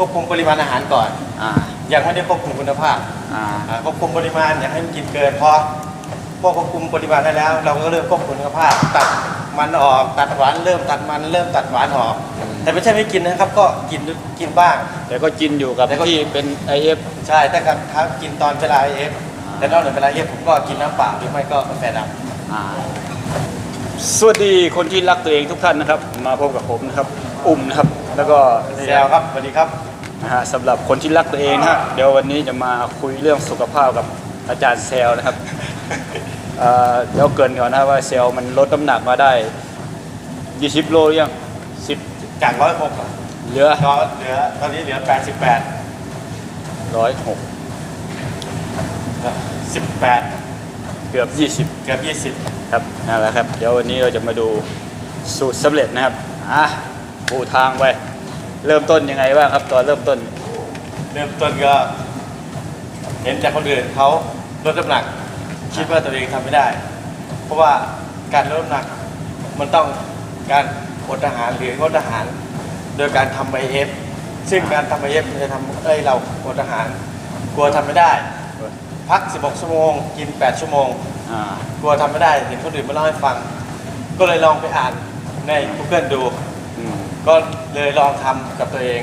ควบคุมปริมาณอาหารก่อน อ่า ยังไม่ได้ควบคุมคุณภาพอ่า อ่าควบคุมปริมาณอย่าให้มันกินเกินพอพอควบคุมปริมาณได้แล้ว เราก็เริ่มควบคุมคุณภาพ ตัดมันออกตัดหวานเริ่มตัดมันเริ่มตัดหวานออกแต่ไม่ใช่ไม่กินนะครับ ก็กินกินบ้าง แต่ก็กินอยู่กับแต่ก็ ที่เป็น IF ใช่แต่กับถ้ากินตอนเวลาเอฟแต่นอกจากเวลาเอฟผมก็กินน้ำเปล่าหรือไม่ก็กาแฟดำ อ่าสวัสดีคนที่รักตัวเองทุกท่านนะครับ มาพบกับผมนะครับ อุ่มนะครับ แล้วก็ แซวครับสวัสดีครับ นะฮะสำหรับคนที่รักตัวเองนะฮะเดี๋ยววันนี้จะมาคุยเรื่องสุขภาพกับอาจารย์เซลนะครับเอ่อเดี๋ยวเกรินก่อนนะว่าเซลมันลดน้ำหนักมาได้ 20 โลหรือยัง10จากร้อยหกเหลือ ก็เหลือตอนนี้เหลือแปดสิบแปด106 สิบแปดเกือบ20เกือบยี่สิบครับนั่นแหละครับ เดี๋ยววันนี้เราจะมาดูสูตรสำเร็จนะครับอะปูทางไป เริ่มต้นยังไงบ้างครับตอนเริ่มต้น เริ่มต้นก็ เห็นจากคนอื่นเขาลดน้ำหนัก คิดว่าตัวเองทำไม่ได้ เพราะว่าการลดน้ำหนัก มันต้องการอดอาหารหรืองดอาหาร โดยการทำไอเอฟซึ่งการทำไอเอฟมันจะทำให้เราอดอาหาร กลัวทำไม่ได้ พัก 16 ชั่วโมง กิน 8 ชั่วโมง อ่ากลัวทำไม่ได้ เห็นคนอื่นมาเล่าให้ฟัง ก็เลยลองไปอ่านใน Google ดู ก็เลยลองทำกับตัวเอง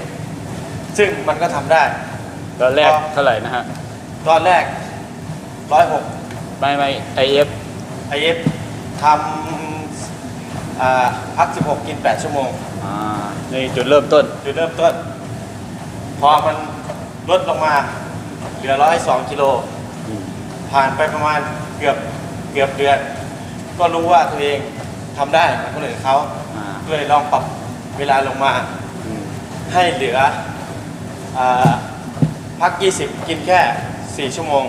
ซึ่งมันก็ทำได้ ตอนแรกพอเท่าไหร่นะฮะ ตอนแรกร้อยหกไม่ไม่ IF ไอเอฟทำอ่าพัก16กิน8ชั่วโมงอ่านี่จุดเริ่มต้น จุดเริ่มต้น พอมันลดลงมา เหลือ102กิโลอืมผ่านไปประมาณเกือบเกือบเดือน ก็รู้ว่าตัวเองทำได้เหมือนคนอื่นเขาอ่า ก็เลยลองปรับ เวลาลงมาอืมให้เหลืออาพัก 20 กินแค่ 4 ชั่วโมง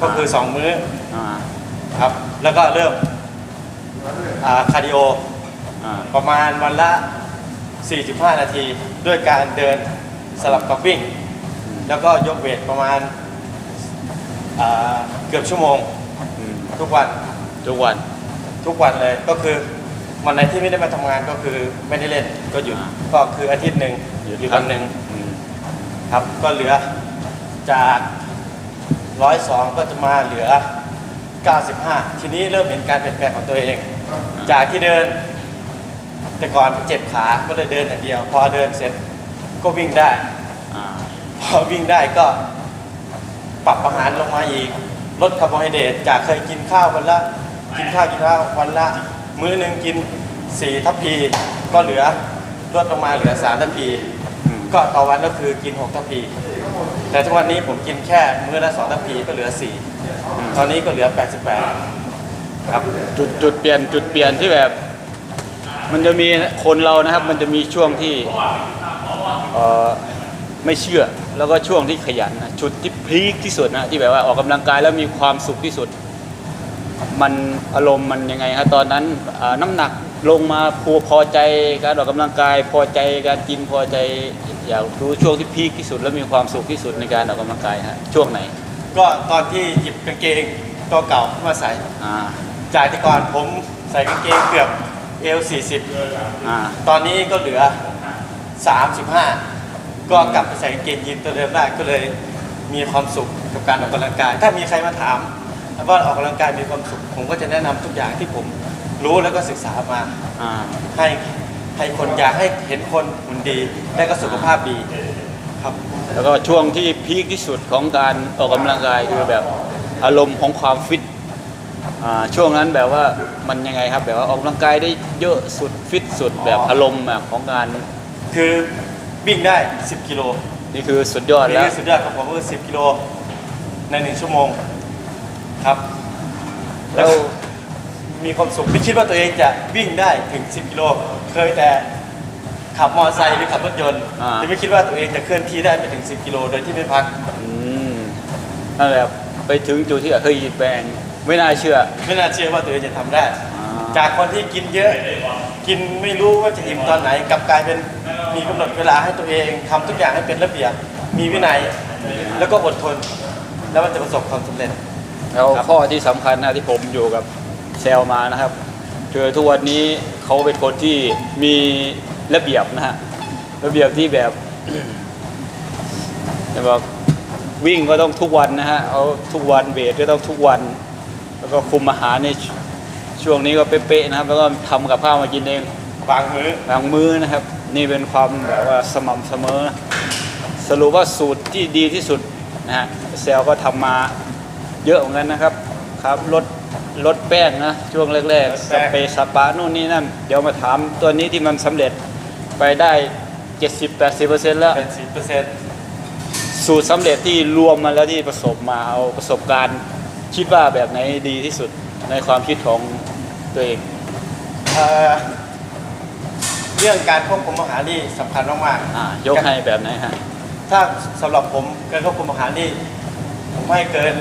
ก็คือ 2 มื้ออ่าครับ แล้วก็เริ่มอ่าคาร์ดิโออ่าประมาณวันละ 45 นาที ด้วยการเดินสลับกับวิ่งแล้วก็ยกเวทประมาณอ่าเกือบชั่วโมงอืมทุกวัน ทุกวันทุกวันเลยก็คือ วันไหนที่ไม่ได้มาทำงานก็คือไม่ได้เล่นก็หยุดอ่า ก็คืออาทิตย์หนึ่งหยุดวันหนึ่งอืมครับ ก็เหลือจากร้อยสองก็จะมาเหลือ 95 ทีนี้เริ่มเห็นการเปลี่ยนแปลงของตัวเอง จากที่เดิน แต่ก่อนเจ็บขาก็เลยเดินอย่างเดียว พอเดินเสร็จก็วิ่งได้ อ่าพอวิ่งได้ก็ปรับอาหารลงมาอีก ลดคาร์โบไฮเดรตจากเคยกินข้าววันละ กินข้าวกินข้าววันละ มื้อหนึ่งกิน 4 ทัพพี ก็เหลือลดลงมาเหลือ 3 ทัพพีอืมก็ต่อวันก็คือกิน 6 ทัพพี แต่ทุกวันนี้ผมกินแค่มื้อละ 2 ทัพพีก็เหลือ 4 ตอนนี้ก็เหลือ 88 ครับ จุดจุดเปลี่ยนจุดเปลี่ยนที่แบบ มันจะมีคนเรานะครับ มันจะมีช่วงที่เอ่อไม่เชื่อแล้วก็ช่วงที่ขยันนะจุดที่พีคที่สุดนะที่แบบว่าออกกำลังกายแล้วมีความสุขที่สุด มันอารมณ์มันยังไงฮะตอนนั้นอ่าน้ำหนักลงมาพอพอใจการออกกำลังกายพอใจการกินพอใจอยากรู้ช่วงที่พีคที่สุด แล้วมีความสุขที่สุดในการออกกำลังกายฮะช่วงไหน ก็ตอนที่หยิบกางเกงตัวเก่ามาใส่อ่าจากแต่ก่อนผมใส่กางเกงเกือบเอว40อ่าตอนนี้ก็เหลือ35ก็กลับไปใส่กางเกงยีนตัวเดิมได้ก็เลยมีความสุขกับการออกกำลังกาย ถ้ามีใครมาถาม ว่าออกกำลังกายมีความสุข ผมก็จะแนะนำทุกอย่างที่ผมรู้แล้วก็ศึกษามาอ่าให้ให้คนอยากให้เห็นคนหุ่นดีและก็สุขภาพดีครับ แล้วก็ช่วงที่พีคที่สุดของการออกกำลังกายคือแบบอารมณ์ของความฟิตอ่าช่วงนั้นแบบว่ามันยังไงครับ แบบว่าออกกำลังกายได้เยอะสุดฟิตสุดแบบอารมณ์แบบของการคือวิ่งได้ 10 กิโลนี่คือสุดยอดนี่แล้วคือสุดยอดของผมคือ10 กิโลใน 1 ชั่วโมง ครับ แล้วมีความสุขไม่คิดว่าตัวเองจะวิ่งได้ถึง 10 กิโล เคยแต่ขับมอเตอร์ไซค์หรือขับรถยนต์อ่า แต่ไม่คิดว่าตัวเองจะเคลื่อนที่ได้ไปถึง 10 กิโลโดยที่ไม่พัก อืมนั่นแหละไปถึงจุดที่เฮ้ยแปลงไม่น่าเชื่อ ไม่น่าเชื่อว่าตัวเองจะทำได้ อ่า จากคนที่กินเยอะ กินไม่รู้ว่าจะอิ่มตอนไหน กลับกลายเป็นมีกำหนดเวลาให้ตัวเองทำทุกอย่างให้เป็นระเบียบ มีวินัย แล้วก็อดทน แล้วมันจะประสบความสำเร็จ แล้วครับข้อที่สำคัญนะที่ผมอยู่กับเซลมานะครับคือทุกวันนี้เขาเป็นคนที่มีระเบียบนะฮะระเบียบที่แบบแต่บอกวิ่งก็ต้องทุกวันนะฮะเอาทุกวันเวทก็ต้องทุกวัน แล้วก็คุมอาหารในชช่วงนี้ก็เป๊ะๆนะครับ แล้วก็ทำกับข้าวมากินเองบางมื้อบางมื้อนะครับ นี่เป็นความแบบว่าสม่ำเสมอ สรุปว่าสูตรที่ดีที่สุดนะฮะเซลก็ทำมา เยอะเหมือนกันนะครับครับลดลดแป้งนะช่วงแรก ๆ สเปรย์สปานู่นนี่นั่นเดี๋ยวมาถามตัวนี้ที่มันสำเร็จไปได้ 70-80%แล้ว เป็นสิบเปอร์เซ็นต์สูตรสำเร็จที่รวมมาแล้วที่ประสบมาเอาประสบการณ์ คิดว่าแบบไหนดีที่สุดในความคิดของตัวเอง เรื่องการควบคุมอาหารนี่สำคัญมากอ่ายกให้แบบไหนฮะ ๆถ้าสำหรับผมการควบคุมอาหารนี่ผมให้เกิน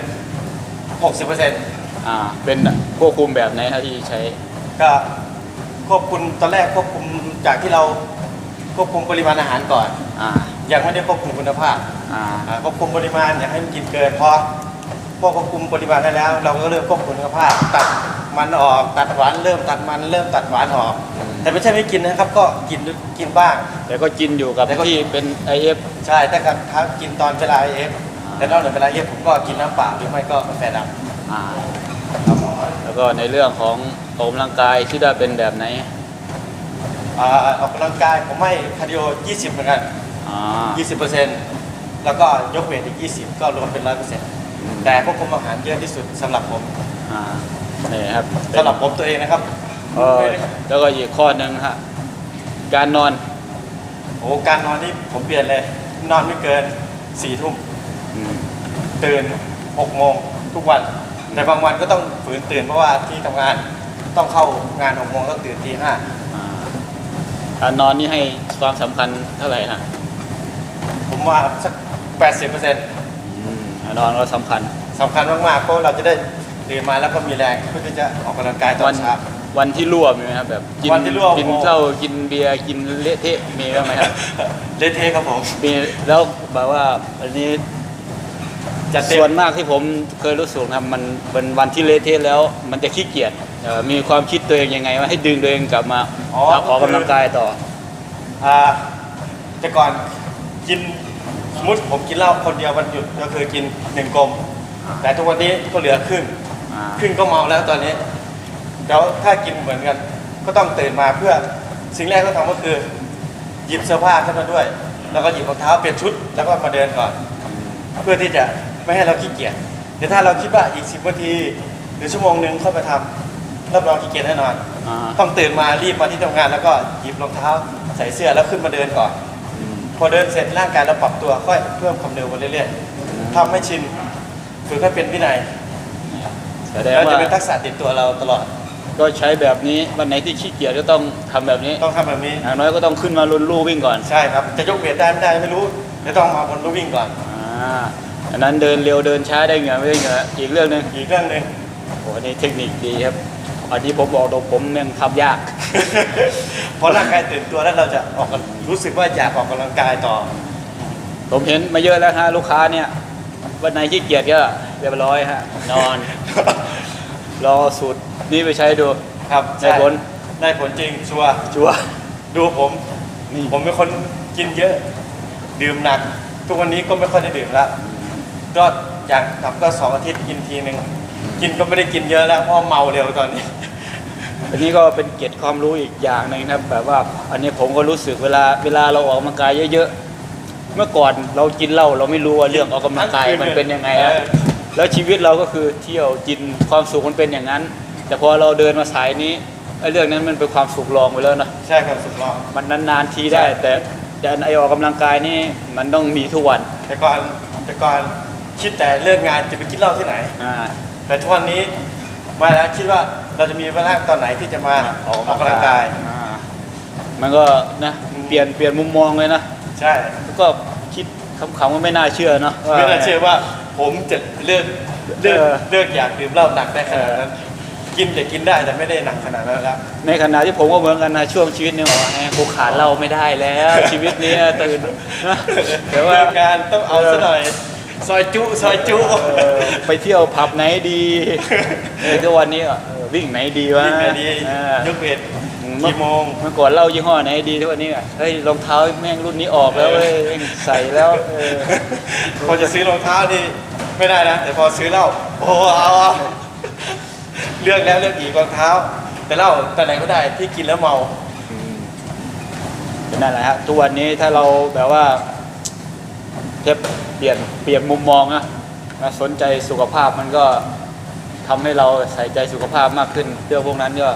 60%เปอร์เซ็นต์อ่าเป็นควบคุมแบบไหนครับที่ใช้ ก็ควบคุมตอนแรกควบคุมจากที่เราควบคุมปริมาณอาหารก่อน อ่ายังไม่ได้ควบคุมคุณภาพอ่าอ่าควบคุมปริมาณอย่าให้มันกินเกินพอพอควบคุมปริมาณได้แล้ว เราก็เริ่มควบคุมคุณภาพ ตัดมันออกตัดหวานเริ่มตัดมันเริ่มตัดหวานออก แต่ไม่ใช่ไม่กินนะครับ ก็กินกินบ้าง แต่ก็กินอยู่กับแต่ก็ ที่เป็น IF ใช่แต่กับถ้ากินตอนเวลาเอฟ แต่นอกจากเวลาเอฟผมก็กินน้ำเปล่าหรือไม่ก็กาแฟดอ่าครับแล้วก็ในเรื่องของออกกำลังกายที่ได้เป็นแบบไหนำอ่าออกกำลังกายผมให้คาร์ดิโอ 20 เหมือนกัน อ่า20%แล้วก็ยกเวทอีก 20 ก็รวมเป็น 100%แต่ควบคุมอาหารเยอะที่สุดสำหรับผมอ่านี่ครับสำหรับผมตัวเองนะครับเออแล้วก็อีกข้อหนึ่งฮะการนอน โอ้การนอนนี่ผมเปลี่ยนเลย นอนไม่เกินสี่ทุ่มอืม ตื่นหกโมงทุกวัน แต่บางวันก็ต้องฝืนตื่นเพราะว่าที่ทำงานต้องเข้างานหกโมงต้องตื่นตีห้าอ่าการนอนนี่ให้ความสำคัญเท่าไหร่ฮะผมว่าสักแปดสิบเปอร์เซ็นต์อืมการนอนก็สำคัญ สำคัญมากๆเพราะเราจะได้ตื่นมาแล้วก็มีแรงเพื่อที่จะออกกำลังกายตอวันนเช้า วันที่รั่วมีไหมครับแบบกิวันที่รั่วกินโอ้เหล้ากินเบียร์กินเละเทะมีบ้างไหมครับ เละเทะครับผม มีแล้วแบบว่าอันนี้ จัดเต็มส่วนมากที่ผมเคยรู้สึกนะครับมันเป็นวันที่เละเทะแล้ว มันจะขี้เกียจเอ่อมีความคิดตัวเองยังไงว่าให้ดึงตัวเองกลับมาอ๋อออกกำลังกายต่อ อ่าแต่ก่อนกินสมมติผมกินเหล้าคนเดียววันหยุดก็คือกินหนึ่งกลม แต่ทุกวันนี้ก็เหลือครึ่งอ่า ครึ่งก็เมาแล้วตอนนี้แล้วถ้ากินเหมือนกัน ก็ต้องตื่นมาเพื่อสิ่งแรกที่ต้องทำก็คือ หยิบเสื้อผ้าขึ้นมาด้วย แล้วก็หยิบรองเท้าเปลี่ยนชุดแล้วก็มาเดินก่อน เพื่อที่จะ ไม่ให้เราขี้เกียจเดี๋ยวถ้าเราคิดว่าอีกสิบนาทีหรือชั่วโมงหนึ่งเข้าไปทำรับรองขี้เกียจแน่นอน อ่าต้องตื่นมารีบมาที่ทำงานแล้วก็หยิบรองเท้าใส่เสื้อแล้วขึ้นมาเดินก่อน อืม พอเดินเสร็จร่างกายเราปรับตัวค่อยเพิ่มความเร็วไปเรื่อยๆทำให้ชินฝึกให้เป็นวินัยแสดงแล้วว่าจะเป็นทักษะติดตัวเราตลอดก็ใช้แบบนี้วันไหนที่ขี้เกียจก็ต้องทำแบบนี้ต้องทำแบบนี้ อย่างน้อยก็ต้องขึ้นมาลุนลู่วิ่งก่อนใช่ครับ จะยกเวทได้ไม่ได้ไม่รู้เดี๋ยวต้องมาบนลู่วิ่งก่อน อ่า อันนั้นเดินเร็วเดินช้าได้เหงื่อไม่ได้เหงื่ออีกเรื่องหนึ่งอีกเรื่องหนึ่งโอ้นี่เทคนิคดีครับ อันนี้ผมบอกตรงผมยังทำยากพอร่างกายตื่นตัวแล้วเราจะออกกำรู้สึกว่าอยากออกกำลังกายต่อ ผมเห็นมาเยอะแล้วฮะลูกค้าเนี่ยวันไหนขี้เกียจก็เรียบร้อยฮะนอน รอสูตรนี้ไปใช้ดูครับได้ผลได้ผลจริงชัวร์ชัวร์ดูผมนี่ผมเป็นคนกินเยอะ ดื่มหนัก ทุกวันนี้ก็ไม่ค่อยได้ดื่มแล้ว ก็อย่างต่ำก็สองอาทิตย์กินทีหนึ่งกินก็ไม่ได้กินเยอะแล้วเพราะเมาเร็วตอนนี้ อันนี้ก็เป็นเกร็ดความรู้อีกอย่างหนึ่งนะครับแบบว่าอันนี้ผมก็รู้สึกเวลาเวลาเราออกกำลังกายเยอะๆเมื่อก่อนเรากินเหล้าเราไม่รู้ว่าเรื่องออกกำลังกายมันเป็นยังไงอะเออแล้วชีวิตเราก็คือเที่ยวกินความสุขมันเป็นอย่างนั้น แต่พอเราเดินมาสายนี้ไอ้เรื่องนั้นมันเป็นความสุขรองไปแล้วนะใช่ครับสุดยอดมันนานๆทีได้ แต่แต่ไอออกกำลังกายนี่มันต้องมีทุกวัน แต่ก่อนแต่ก่อน คิดแต่เลิกงานจะไปกินเหล้าที่ไหน อ่า แต่ทุกวันนี้มาแล้วคิดว่าเราจะมีเวลาตอนไหนที่จะมาออกกำลังกาย อ่ามันก็นะเปลี่ยนเปลี่ยนมุมมองเลยนะใช่แล้วก็คิดคำๆว่าไม่น่าเชื่อเนาะว่ไม่น่าเชื่อว่าผมจะเลิกเลิกเออ เลิกอยากดื่มเหล้าหนักได้ขนาดนั้น กินแต่กินได้แต่ไม่ได้หนักขนาดนั้นแล้ว ในขณะที่ผมก็เหมือนกันนะช่วงชีวิตเนี่ยบอกว่าแหมกูขาดเหล้าไม่ได้แล้ว ชีวิตนี้ตื่นนะแต่ว่าเลิกงานต้องเอาซะหน่อย ซอยจุซอยจุ เออไปเที่ยวผับไหนดีเออทุกวันนี้อะเออวิ่งไหนดีวะวิ่งไงดีเออยกเวทอืมกี่โมง เมื่อก่อนเล่ายี่ห้อไหนดีทุกวันนี้อะเฮ้ยรองเท้าแม่งรุ่นนี้ออกแล้วเว้ยแม่งใส่แล้วเออพอจะซื้อรองเท้านี่ไม่ได้นะ แต่พอซื้อเหล้าโอ้เอาเอาเลือกแล้วเลือกอีกรองเท้า แต่เหล้าแต่ไหนก็ได้ที่กินแล้วเมาเป็นนั่นแหละฮะทุกวันนี้ถ้าเราแบบว่า เทปเปลี่ยนเปลี่ยนมุมมองนะมาสนใจสุขภาพมันก็ทำให้เราใส่ใจสุขภาพมากขึ้นเรื่องพวกนั้นก็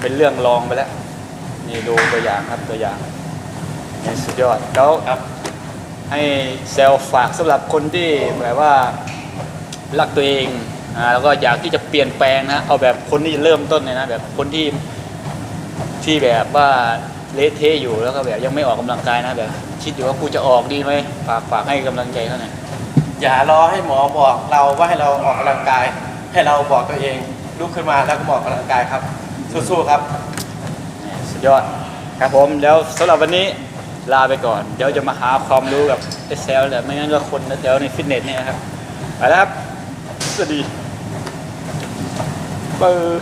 เป็นเรื่องรองไปแล้วนี่ดูตัวอย่างครับตัวอย่างนี่สุดยอดแล้วครับให้เซลล์ฝากสำหรับคนที่แบบว่ารักตัวเองอ่าแล้วก็อยากที่จะเปลี่ยนแปลงนะเอาแบบคนที่เริ่มต้นเลยนะแบบคนที่ที่แบบว่า เละเทะอยู่แล้วก็แบบยังไม่ออกกำลังกายนะแบบคิดอยู่ว่ากูจะออกดีไหมฝากฝากให้กำลังใจเขาหน่อยอย่ารอให้หมอบอกเราว่าให้เราออกกำลังกาย ให้เราบอกตัวเองลุกขึ้นมาแล้วก็บอกกำลังกายครับ สู้ๆครับนี่สุดยอดครับผมแล้วสำหรับวันนี้ลาไปก่อน เดี๋ยวจะมาหาความรู้กับเอสเซลแหละไม่งั้นก็คนแถวในฟิตเนสเนี่ยนะครับไปแล้วครับ สวัสดีเปิด